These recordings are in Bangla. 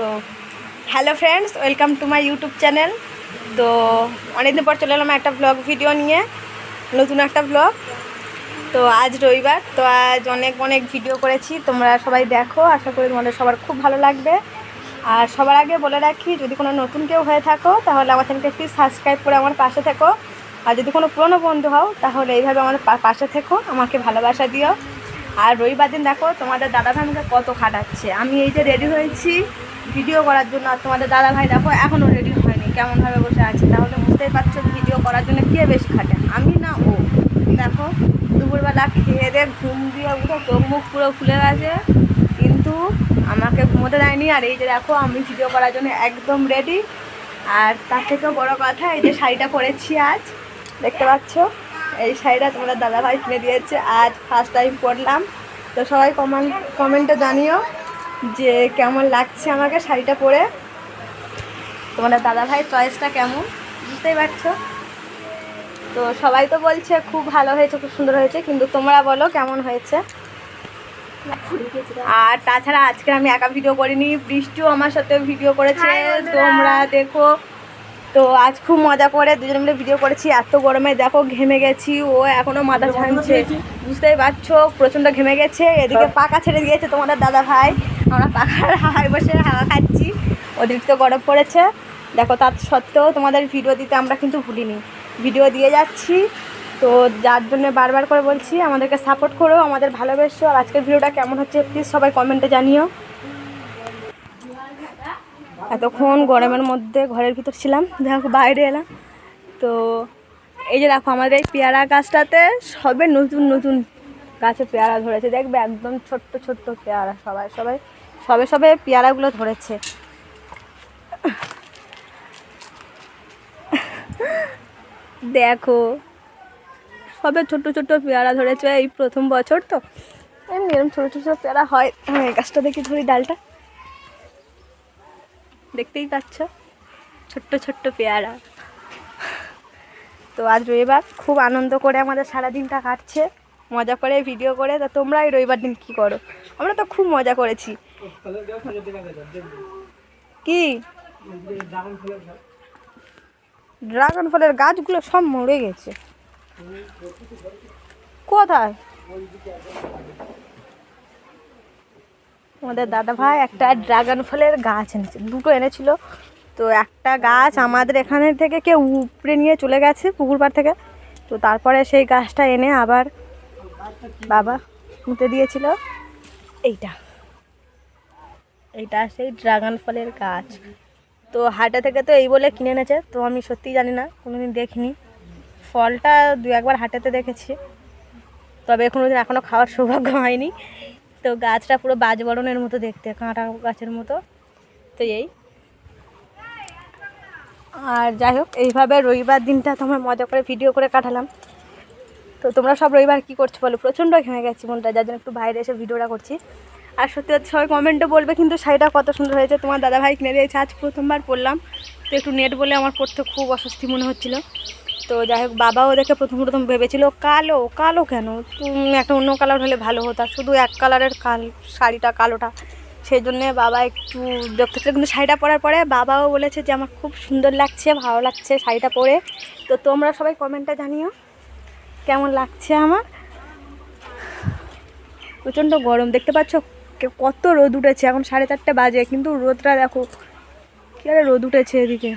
তো hello friends welcome to my YouTube channel তো, অনেকদিন পর চলে এলাম একটা ব্লগ ভিডিও নিয়ে, নতুন একটা ব্লগ তো, আজ রবিবার, তো আজ অনেক অনেক ভিডিও করেছি, তোমরা সবাই দেখো, আশা করি তোমাদের সবার খুব ভালো লাগবে। আর সবার আগে বলে রাখি, যদি কোনো নতুন কেউ হয়ে থাকো, তাহলে আমার চ্যানেলকে প্লিজ সাবস্ক্রাইব করে আমার পাশে থেকো। আর যদি কোনো পুরনো বন্ধু হও, তাহলে এইভাবে আমার পাশে থেকো, আমাকে ভালোবাসা দিও। আর রবিবার দিন দেখো, তোমাদের দাদা ভাই আমাকে কত খাটাচ্ছে। আমি এই যে রেডি হয়েছি ভিডিও করার জন্য। আর তোমাদের দাদা ভাই দেখো এখনও রেডি হয়নি। কেমনভাবে বসে আছে? তাহলে বুঝতেই পারছ ভিডিও করার জন্য কে বেশি খাটে? আমি না, ও। দেখো, দুপুরবেলা খেয়ে দিয়ে ঘুম দিয়ে উঠে চোখ মুখ পুরো খুলে গেছে। কিন্তু আমাকে ঘুমোতে দেয়নি। আর এই যে দেখো, আমি ভিডিও করার জন্য একদম রেডি আর তার থেকেও বড় কথা, এই যে শাড়িটা পরেছি আজ। দেখতে পাচ্ছ? এই শাড়িটা তোমাদের দাদাভাই কিনে দিয়েছে। আজ ফার্স্ট টাইম পরলাম। তো সবাই কমেন্ট কমেন্টে জানিও। যে কেমন লাগছে আমাকে শাড়িটা পরে? তোমাদের দাদাভাই চয়েসটা কেমন? বুঝতেই পারছ? তো সবাই তো বলছে খুব ভালো হয়েছে খুব সুন্দর হয়েছে কিন্তু তোমরা বলো কেমন হয়েছে? আর তাছাড়া আজকে আমি একা ভিডিও করিনি বৃষ্টিও আমার সাথে ভিডিও করেছে তোমরা দেখো। তো আজ খুব মজা করে দুজন মিলে ভিডিও করেছি এত গরমে দেখো ঘেমে গেছি ও এখনও মাথা ঝামছে বুঝতেই পারছ প্রচণ্ড ঘেমে গেছে এদিকে পাকা ছেড়ে দিয়েছে তোমাদের দাদা ভাই আমরা পাখার হাওয়ায় বসে হাওয়া খাচ্ছি। ওদিক তো গরম পড়েছে। দেখো, তার সত্ত্বেও তোমাদের ভিডিও দিতে আমরা কিন্তু ভুলিনি। ভিডিও দিয়ে যাচ্ছি। তো যার জন্য বারবার করে বলছি, আমাদেরকে সাপোর্ট করো, আমাদের ভালোবেসো। আর আজকের ভিডিওটা কেমন হচ্ছে প্লিজ সবাই কমেন্টে জানিও। এতক্ষণ গরমের মধ্যে ঘরের ভিতর ছিলাম, দেখো বাইরে এলাম। তো এই যে দেখো, আমাদের এই পেয়ারা গাছটাতে সবে নতুন নতুন গাছে পেয়ারা ধরেছে। দেখবে একদম ছোট্ট ছোট্ট পেয়ারা সবাই সবাই। সবে সবে পেয়ারাগুলো ধরেছে। দেখো, সবে ছোট্ট ছোট্ট পেয়ারা ধরেছে এই প্রথম বছর তো। এমনি এরকম ছোটো ছোটো পেয়ারা হয়। হ্যাঁ গাছটা দেখি ধরি ডালটা। দেখতেই পাচ্ছ? ছোট্ট ছোট্ট পেয়ারা। তো আজ রবিবার খুব আনন্দ করে আমাদের সারাদিনটা কাটছে। মজা করে ভিডিও করে। তা তোমরা এই রবিবার দিন কী করো? আমরা তো খুব মজা করেছি। কি? ড্রাগন ফলের গাছগুলো সব মরে গেছে। কোথায়? আমাদের দাদা ভাই একটা ড্রাগন ফলের গাছ এনেছে। দুটো এনেছিল। তো একটা গাছ আমাদের এখানে থেকে কেউ উপড়ে নিয়ে চলে গেছে পুকুর পাড় থেকে। তো তারপরে সেই গাছটা এনে আবার বাবা পুঁতে দিয়েছিল। এইটা। এইটা সেই ড্রাগন ফলের গাছ। তো হাটে থেকে তো এই বলে কিনে এনেছে, তো আমি সত্যিই জানি না, কোনোদিন দেখিনি। ফলটা দু একবার হাটেতে দেখেছি, তবে কোনো দিন এখনও খাওয়ার সৌভাগ্য হয়নি। তো গাছটা পুরো বাজবরণের মতো দেখতে, কাঁটা গাছের মতো। তো এই। আর যাই হোক, এইভাবে রবিবার দিনটা তোমার মজা করে ভিডিও করে কাটালাম। তো তোমরা সব রবিবার কী করছ বলো? প্রচণ্ড ঘেমে গেছি মনটা, যার জন্য একটু বাইরে এসে ভিডিওটা করছি। আর সত্যি সত্যি সবাই কমেন্টে বলবে, কিন্তু শাড়িটা কত সুন্দর হয়েছে। তোমার দাদা ভাই কিনে দিয়েছে, আজ প্রথমবার পরলাম। তো একটু নেট বলে আমার পড়তে খুব অস্বস্তি মনে হচ্ছিল। তো যাই হোক, বাবাও দেখে প্রথম প্রথম ভেবেছিল, কালো কালো কেন? তুমি একটা অন্য কালার হলে ভালো হতো। শুধু এক কালারের কাল, শাড়িটা, কালোটা। সেই জন্যে বাবা একটু দেখতেছিল কিন্তু শাড়িটা পরার পরে বাবাও বলেছে যে, আমার খুব সুন্দর লাগছে, ভালো লাগছে শাড়িটা পরে। তো তোমরা সবাই কমেন্টটা জানিও, কেমন লাগছে আমার? প্রচণ্ড গরম, দেখতে পাচ্ছ? কত রোদ উঠেছে, এখন সাড়ে চারটে বাজে, কিন্তু রোদটা দেখো, কি আরে রোদ উঠেছে এদিকে।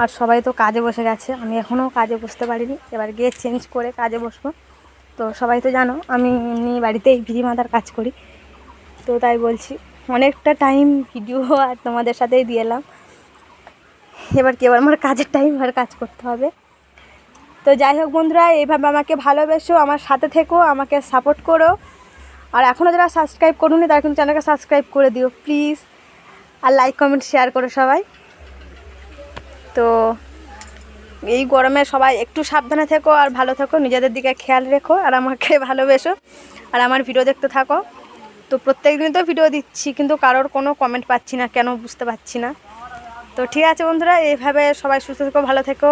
আর সবাই তো কাজে বসে গেছে, আমি এখনও কাজে বসতে পারিনি, এবার গিয়ে চেঞ্জ করে কাজে বসবো। তো সবাই তো জানো, আমি এমনি বাড়িতেই ভিড়ি মাথার কাজ করি, তো তাই বলছি, অনেকটা টাইম ভিডিও আর তোমাদের সাথেই দিয়ে এলাম। এবার কি, এবার আমার কাজের টাইম আর কাজ করতে হবে। তো যাই হোক বন্ধুরা, এইভাবে আমাকে ভালোবেসো, আমার সাথে থেকো, আমাকে সাপোর্ট করো। আর এখনও যারা সাবস্ক্রাইব করুনি, তারা কিন্তু চ্যানেলকে সাবস্ক্রাইব করে দিও প্লিজ আর লাইক কমেন্ট শেয়ার করো সবাই। তো এই গরমে সবাই একটু সাবধানে থেকো আর ভালো থেকো, নিজেদের দিকে খেয়াল রেখো আর আমাকে ভালোবেসো। আর আমার ভিডিও দেখতে থাকো। তো প্রত্যেক দিন তো ভিডিও দিচ্ছি, কিন্তু কারোর কোনো কমেন্ট পাচ্ছি না, কেন বুঝতে পারছি না। তো ঠিক আছে বন্ধুরা, এইভাবে সবাই সুস্থ থেকো, ভালো থেকো।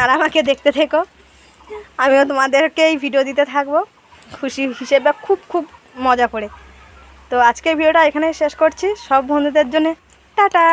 আর আমাকে দেখতে থেকো। আমিও তোমাদেরকে এই ভিডিও দিতে থাকব। খুশি হিসেবে খুব খুব মজা করে। তো আজকের ভিডিওটা এখানেই শেষ করছি। সব বন্ধুদের জন্য টাটা!